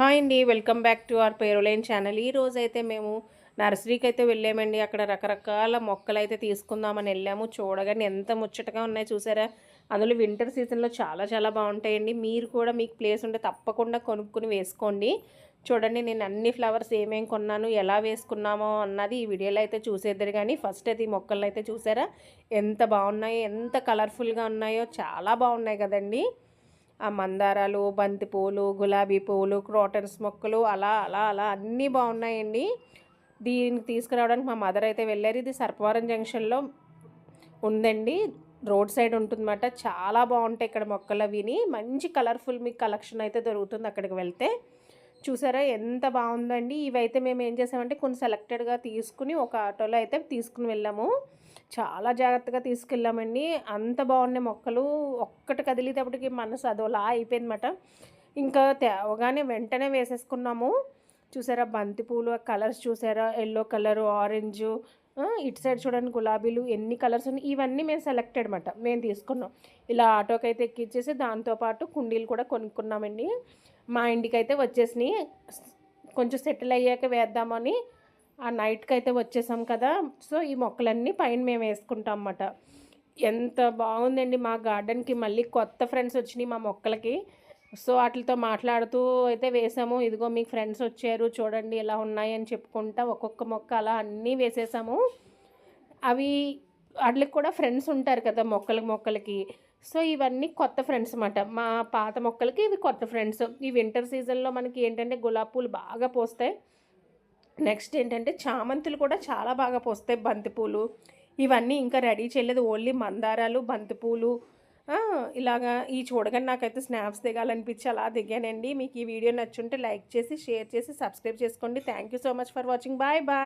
Hi అండి welcome back to our పేరులైన్ channel. ఈ రోజు అయితే మేము నర్సరీకి అయితే వెళ్ళామండి. అక్కడ రకరకాల మొక్కలు అయితే తీసుకుందామని వెళ్ళాము. చూడగానే ఎంత ముచ్చటగా ఉన్నాయి చూసారా? అందులో వింటర్ సీజన్లో చాలా చాలా బాగుంటాయండి. మీరు కూడా మీకు ప్లేస్ ఉంటే తప్పకుండా కొనుక్కుని వేసుకోండి. చూడండి నేను అన్ని ఫ్లవర్స్ ఏమేమి కొన్నాను ఎలా వేసుకున్నామో అన్నది ఈ వీడియోలో అయితే చూసేద్దరు కానీ ఫస్ట్ అయితే ఈ మొక్కలను అయితే చూసారా? ఎంత బాగున్నాయో ఎంత కలర్ఫుల్గా ఉన్నాయో చాలా బాగున్నాయి కదండీ. మందారాలు బంతి గులాబీ పువ్వులు క్రోటన్స్ మొక్కలు అలా అలా అలా అన్నీ బాగున్నాయండి. దీనికి తీసుకురావడానికి మా మదర్ అయితే వెళ్ళారు. ఇది సర్పవరం జంక్షన్లో ఉందండి. రోడ్ సైడ్ ఉంటుందన్నమాట. చాలా బాగుంటాయి ఇక్కడ మొక్కలు విని మంచి కలర్ఫుల్ మీకు కలెక్షన్ అయితే దొరుకుతుంది అక్కడికి వెళ్తే. చూసారా ఎంత బాగుందండి. ఇవైతే మేము ఏం చేసామంటే కొన్ని సెలెక్టెడ్గా తీసుకుని ఒక ఆటోలో అయితే తీసుకుని వెళ్ళాము. చాలా జాగ్రత్తగా తీసుకెళ్ళామండి. అంత బాగున్నాయి మొక్కలు. ఒక్కటి కదిలేటప్పటికి మనసు అదోలా అయిపోయిందన్నమాట. ఇంకా తేవగానే వెంటనే వేసేసుకున్నాము. చూసారా బంతి పూలు కలర్స్ చూసారా? ఎల్లో కలరు ఆరెంజ్ ఇటు సైడ్ చూడండి గులాబీలు ఎన్ని కలర్స్ ఉన్నాయి. ఇవన్నీ మేము సెలెక్టెడ్ అనమాట మేము తీసుకున్నాం. ఇలా ఆటోకి అయితే ఎక్కించేసి దాంతోపాటు కుండీలు కూడా కొనుక్కున్నామండి. మా ఇంటికి అయితే వచ్చేసినాయి. కొంచెం సెటిల్ అయ్యాక వేద్దామని ఆ నైట్కి అయితే వచ్చేసాం కదా. సో ఈ మొక్కలన్నీ పైన మేము వేసుకుంటాం అన్నమాట ఎంత బాగుందండి మా గార్డెన్కి మళ్ళీ కొత్త ఫ్రెండ్స్ వచ్చినాయి మా మొక్కలకి. సో వాటితో మాట్లాడుతూ అయితే వేసాము. ఇదిగో మీకు ఫ్రెండ్స్ వచ్చారు చూడండి ఎలా ఉన్నాయి అని చెప్పుకుంటా ఒక్కొక్క మొక్క అలా అన్నీ వేసేసాము. అవి వాటికి కూడా ఫ్రెండ్స్ ఉంటారు కదా మొక్కలకి మొక్కలకి. సో ఇవన్నీ కొత్త ఫ్రెండ్స్ అన్నమాట. మా పాత మొక్కలకి ఇవి కొత్త ఫ్రెండ్స్. ఈ వింటర్ సీజన్లో మనకి ఏంటంటే గులాబీ పూలు బాగా పోస్తాయి. నెక్స్ట్ ఏంటంటే చామంతులు కూడా చాలా బాగా పోస్తాయి బంతిపూలు. ఇవన్నీ ఇంకా రెడీ చేయలేదు. ఓన్లీ మందారాలు బంతిపూలు ఇలాగా ఈ చూడగానే నాకైతే స్నాప్స్ దిగాలనిపించి అలా దిగానండి. మీకు ఈ వీడియో నచ్చుంటే లైక్ చేసి షేర్ చేసి సబ్స్క్రైబ్ చేసుకోండి. Thank you so much for watching bye bye